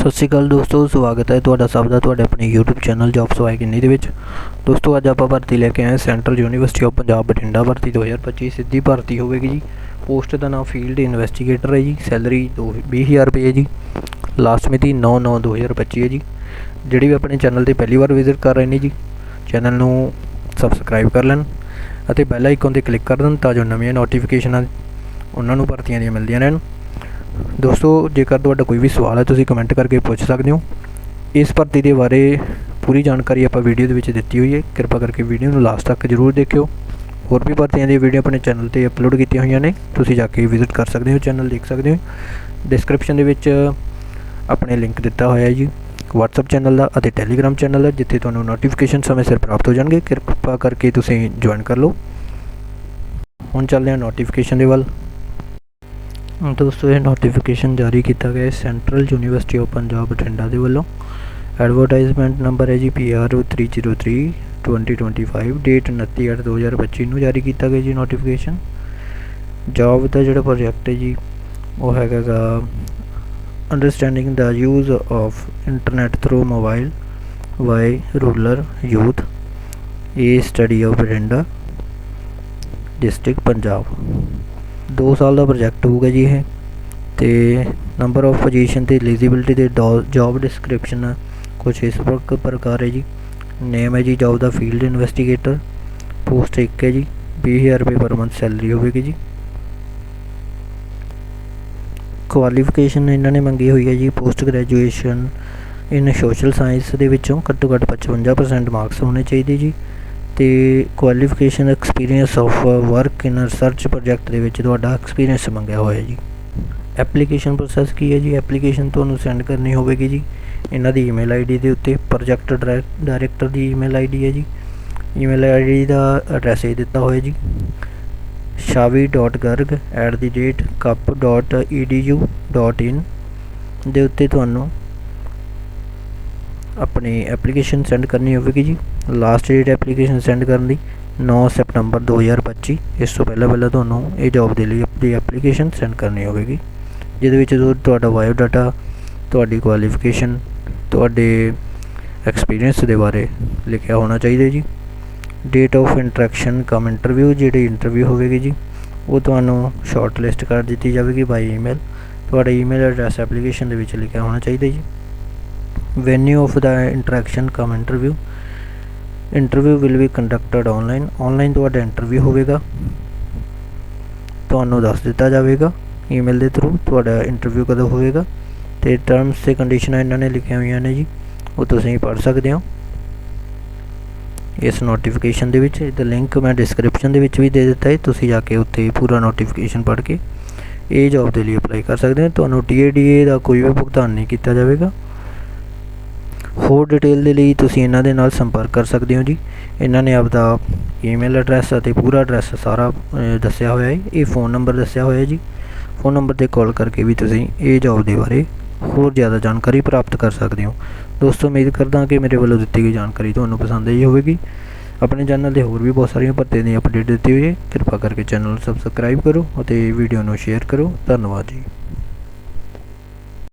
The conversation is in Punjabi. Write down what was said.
ਸਤਿ ਸ਼੍ਰੀ ਅਕਾਲ ਦੋਸਤੋ, ਸਵਾਗਤ ਹੈ ਤੁਹਾਡਾ ਸਭ ਦਾ, ਤੁਹਾਡੇ ਆਪਣੇ YouTube ਚੈਨਲ ਜੌਬ ਸਵਾਈ ਕਿੰਨੀ ਦੇ ਵਿੱਚ। ਦੋਸਤੋ, ਅੱਜ ਆਪਾਂ ਭਰਤੀ ਲੈ ਕੇ ਆਏ central university of Punjab Bathinda ਭਰਤੀ 2025 ਸਿੱਧੀ ਭਰਤੀ ਹੋਵੇਗੀ ਜੀ। ਪੋਸਟ ਦਾ ਨਾਮ ਫੀਲਡ ਇਨਵੈਸਟੀਗੇਟਰ ਹੈ ਜੀ ਸੈਲਰੀ 20000 ਰੁਪਏ ਹੈ ਜੀ। ਲਾਸਟ ਮਿਤੀ 9/9/2025 ਹੈ ਜੀ। ਜਿਹੜੀ ਵੀ ਆਪਣੇ ਚੈਨਲ ਤੇ ਪਹਿਲੀ ਵਾਰ ਵਿਜ਼ਿਟ ਕਰ ਰਹੇ ਨੇ ਜੀ ਚੈਨਲ ਨੂੰ ਸਬਸਕ੍ਰਾਈਬ ਕਰ ਲੈਣ ਅਤੇ ਬੈਲ ਆਈਕਨ ਤੇ ਕਲਿੱਕ ਕਰ ਦੇਣ ਤਾਂ ਜੋ ਨਵੀਆਂ ਨੋਟੀਫਿਕੇਸ਼ਨਾਂ ਉਹਨਾਂ ਨੂੰ ਭਰਤੀਆਂ ਦੀਆਂ ਮਿਲਦੀਆਂ ਰਹਿਣ। ਦੋਸਤੋ, ਜੇਕਰ ਤੁਹਾਡਾ ਕੋਈ ਵੀ ਸਵਾਲ ਹੈ, ਤੁਸੀਂ ਕਮੈਂਟ ਕਰਕੇ ਪੁੱਛ ਸਕਦੇ ਹੋ। ਇਸ ਭਰਤੀ ਦੇ ਬਾਰੇ ਪੂਰੀ ਜਾਣਕਾਰੀ ਆਪਾਂ ਵੀਡੀਓ ਦੇ ਵਿੱਚ ਦਿੱਤੀ ਹੋਈ ਹੈ। ਕਿਰਪਾ ਕਰਕੇ ਵੀਡੀਓ ਨੂੰ ਲਾਸਟ ਤੱਕ ਜ਼ਰੂਰ ਦੇਖਿਓ। ਹੋਰ ਵੀ ਭਰਤੀਆਂ ਦੀ ਵੀਡੀਓ ਆਪਣੇ ਚੈਨਲ ਤੇ ਅਪਲੋਡ ਕੀਤੀਆਂ ਹੋਈਆਂ ਨੇ, ਤੁਸੀਂ ਜਾ ਕੇ ਵਿਜ਼ਿਟ ਕਰ ਸਕਦੇ ਹੋ, ਚੈਨਲ ਦੇਖ ਸਕਦੇ ਹੋ। ਡਿਸਕ੍ਰਿਪਸ਼ਨ ਦੇ ਵਿੱਚ ਆਪਣੇ ਲਿੰਕ ਦਿੱਤਾ ਹੋਇਆ ਹੈ ਜੀ। WhatsApp ਚੈਨਲ ਦਾ ਅਤੇ Telegram ਚੈਨਲ ਦਾ, ਜਿੱਥੇ ਤੁਹਾਨੂੰ ਨੋਟੀਫਿਕੇਸ਼ਨ ਸਮੇਂ ਸਿਰ ਪ੍ਰਾਪਤ ਹੋ ਜਾਣਗੇ। ਕਿਰਪਾ ਕਰਕੇ ਤੁਸੀਂ ਜੁਆਇਨ ਕਰ ਲਓ। ਹੁਣ ਚੱਲਦੇ ਹਾਂ ਨੋਟੀਫਿਕੇਸ਼ਨ ਦੇ ਵੱਲ। ਦੋਸਤੋ, ਇਹ ਨੋਟੀਫਿਕੇਸ਼ਨ ਜਾਰੀ ਕੀਤਾ ਗਿਆ ਹੈ central university of Punjab Bathinda ਦੇ ਵੱਲੋਂ। ਐਡਵਰਟਾਈਜ਼ਮੈਂਟ ਨੰਬਰ ਹੈ ਜੀ PRO 303 2025 ਡੇਟ 29/8/2025 ਨੂੰ ਜਾਰੀ ਕੀਤਾ ਗਿਆ ਜੀ ਨੋਟੀਫਿਕੇਸ਼ਨ ਜੌਬ ਦਾ ਜਿਹੜਾ ਪ੍ਰੋਜੈਕਟ ਹੈ ਜੀ, ਉਹ ਹੈਗਾ ਗਾ understanding the use of internet through mobile by rural youth ਇਹ study of Bathinda district Punjab 2 ਸਾਲ ਦਾ ਪ੍ਰੋਜੈਕਟ ਹੋਊਗਾ ਜੀ ਇਹ। ਤੇ ਨੰਬਰ ਆਫ ਪੋਜੀਸ਼ਨ ਤੇ ਐਲੀਜੀਬਿਲਟੀ ਦੇ ਜੌਬ ਡਿਸਕ੍ਰਿਪਸ਼ਨ ਕੁਝ ਇਸ ਪ੍ਰਕਾਰ ਹੈ ਜੀ। ਨੇਮ ਹੈ ਜੀ ਜੌਬ ਦਾ ਫੀਲਡ ਇਨਵੈਸਟੀਗੇਟਰ ਪੋਸਟ ਇੱਕ ਹੈ ਜੀ 20000 ਰੁਪਏ ਪਰ ਮੰਥ ਸੈਲਰੀ ਹੋਵੇਗੀ ਜੀ। ਕੁਆਲੀਫਿਕੇਸ਼ਨ ਇਹਨਾਂ ਨੇ ਮੰਗੀ ਹੋਈ ਹੈ ਜੀ post graduation in social science ਦੇ ਵਿੱਚੋਂ ਘੱਟੋ ਘੱਟ 55% ਮਾਰਕਸ ਹੋਣੇ ਚਾਹੀਦੇ ਜੀ। ਅਤੇ qualification experience of work in research project ਦੇ ਵਿੱਚ ਤੁਹਾਡਾ ਐਕਸਪੀਰੀਅੰਸ ਮੰਗਿਆ ਹੋਇਆ ਜੀ। ਐਪਲੀਕੇਸ਼ਨ ਪ੍ਰੋਸੈਸ ਕੀ ਹੈ ਜੀ? ਐਪਲੀਕੇਸ਼ਨ ਤੁਹਾਨੂੰ ਸੈਂਡ ਕਰਨੀ ਹੋਵੇਗੀ ਜੀ। ਇਹਨਾਂ ਦੀ ਈਮੇਲ ਆਈਡੀ ਦੇ ਉੱਤੇ ਪ੍ਰੋਜੈਕਟ ਡਾਇਰੈਕਟਰ ਦੀ ਈਮੇਲ ਆਈਡੀ ਹੈ ਜੀ। ਈਮੇਲ ਆਈਡੀ ਦਾ ਐਡਰੈਸ ਇਹ ਦਿੱਤਾ ਹੋਇਆ ਜੀ। shavi.garg@cup.edu.in ਦੇ ਉੱਤੇ ਤੁਹਾਨੂੰ ਆਪਣੀ ਐਪਲੀਕੇਸ਼ਨ ਸੈਂਡ ਕਰਨੀ ਹੋਵੇਗੀ ਜੀ। ਲਾਸਟ ਡੇਟ ਐਪਲੀਕੇਸ਼ਨ ਸੈਂਡ ਕਰਨ ਦੀ 9 ਸਤੰਬਰ 2025 ਇਸ ਤੋਂ ਪਹਿਲਾਂ ਪਹਿਲਾਂ ਤੁਹਾਨੂੰ ਇਹ ਜੌਬ ਦੇ ਲਈ ਆਪਣੀ ਐਪਲੀਕੇਸ਼ਨ ਸੈਂਡ ਕਰਨੀ ਹੋਵੇਗੀ, ਜਿਹਦੇ ਵਿੱਚ ਤੁਹਾਡਾ ਬਾਇਓ ਡਾਟਾ ਤੁਹਾਡੀ ਕੁਆਲੀਫਿਕੇਸ਼ਨ ਤੁਹਾਡੇ ਐਕਸਪੀਰੀਅੰਸ ਦੇ ਬਾਰੇ ਲਿਖਿਆ ਹੋਣਾ ਚਾਹੀਦਾ ਜੀ। Date of interaction cum interview ਜਿਹੜੀ ਇੰਟਰਵਿਊ ਹੋਵੇਗੀ ਜੀ, ਉਹ ਤੁਹਾਨੂੰ ਸ਼ਾਰਟ ਲਿਸਟ ਕਰ ਦਿੱਤੀ ਜਾਵੇਗੀ ਬਾਈ ਈਮੇਲ ਤੁਹਾਡਾ ਈਮੇਲ ਐਡਰੈਸ ਐਪਲੀਕੇਸ਼ਨ ਦੇ ਵਿੱਚ ਲਿਖਿਆ ਹੋਣਾ ਚਾਹੀਦਾ ਜੀ। Venue of the interaction come interview interview will be conducted online online ਤੁਹਾਡਾ ਇੰਟਰਵਿਊ ਹੋਵੇਗਾ। ਤੁਹਾਨੂੰ ਦੱਸ ਦਿੱਤਾ ਜਾਵੇਗਾ। ਈਮੇਲ ਦੇ ਥਰੂ ਤੁਹਾਡਾ ਇੰਟਰਵਿਊ ਕਦੋਂ ਹੋਵੇਗਾ। ਤੇ ਟਰਮਸ ਤੇ ਕੰਡੀਸ਼ਨਾਂ ਇਹਨਾਂ ਨੇ ਲਿਖੀਆਂ ਹੋਈਆਂ ਨੇ ਜੀ। ਉਹ ਤੁਸੀਂ ਪੜ੍ਹ ਸਕਦੇ ਹੋ। ਇਸ ਨੋਟੀਫਿਕੇਸ਼ਨ ਦੇ ਵਿੱਚ, ਇਹਦਾ ਲਿੰਕ ਮੈਂ ਡਿਸਕ੍ਰਿਪਸ਼ਨ ਦੇ ਵਿੱਚ ਵੀ ਦੇ ਦਿੱਤਾ ਹੈ। ਤੁਸੀਂ ਜਾ ਕੇ ਉੱਥੇ ਪੂਰਾ ਨੋਟੀਫਿਕੇਸ਼ਨ ਪੜ੍ਹ ਕੇ ਇਹ ਜੌਬ ਦੇ ਲਈ ਅਪਲਾਈ ਕਰ ਸਕਦੇ ਹੋ। ਤੁਹਾਨੂੰ TADA ਦਾ ਕੋਈ ਵੀ ਭੁਗਤਾਨ ਨਹੀਂ ਕੀਤਾ ਜਾਵੇਗਾ। ਹੋਰ ਡਿਟੇਲ ਦੇ ਲਈ ਤੁਸੀਂ ਇਹਨਾਂ ਦੇ ਨਾਲ ਸੰਪਰਕ ਕਰ ਸਕਦੇ ਹੋ ਜੀ। ਇਹਨਾਂ ਨੇ ਆਪਦਾ ਈਮੇਲ ਐਡਰੈਸ ਅਤੇ ਪੂਰਾ ਐਡਰੈਸ ਸਾਰਾ ਦੱਸਿਆ ਹੋਇਆ ਹੈ। ਇਹ ਫੋਨ ਨੰਬਰ ਦੱਸਿਆ ਹੋਇਆ ਜੀ। ਫੋਨ ਨੰਬਰ ਤੇ ਕਾਲ ਕਰਕੇ ਵੀ ਤੁਸੀਂ ਇਹ ਜੌਬ ਦੇ ਬਾਰੇ ਹੋਰ ਜ਼ਿਆਦਾ ਜਾਣਕਾਰੀ ਪ੍ਰਾਪਤ ਕਰ ਸਕਦੇ ਹੋ। ਦੋਸਤੋ, ਉਮੀਦ ਕਰਦਾ ਕਿ ਮੇਰੇ ਵੱਲੋਂ ਦਿੱਤੀ ਗਈ ਜਾਣਕਾਰੀ ਤੁਹਾਨੂੰ ਪਸੰਦ ਆਈ ਹੋਵੇਗੀ। ਆਪਣੇ ਚੈਨਲ ਤੇ ਹੋਰ ਵੀ ਬਹੁਤ ਸਾਰੀਆਂ ਭਰਤੀਆਂ ਦੀ ਅਪਡੇਟ ਦਿੱਤੀ ਹੋਈ ਹੈ। ਕਿਰਪਾ ਕਰਕੇ ਚੈਨਲ ਨੂੰ ਸਬਸਕ੍ਰਾਈਬ ਕਰੋ ਅਤੇ ਵੀਡੀਓ ਨੂੰ ਸ਼ੇਅਰ ਕਰੋ। ਧੰਨਵਾਦ ਜੀ।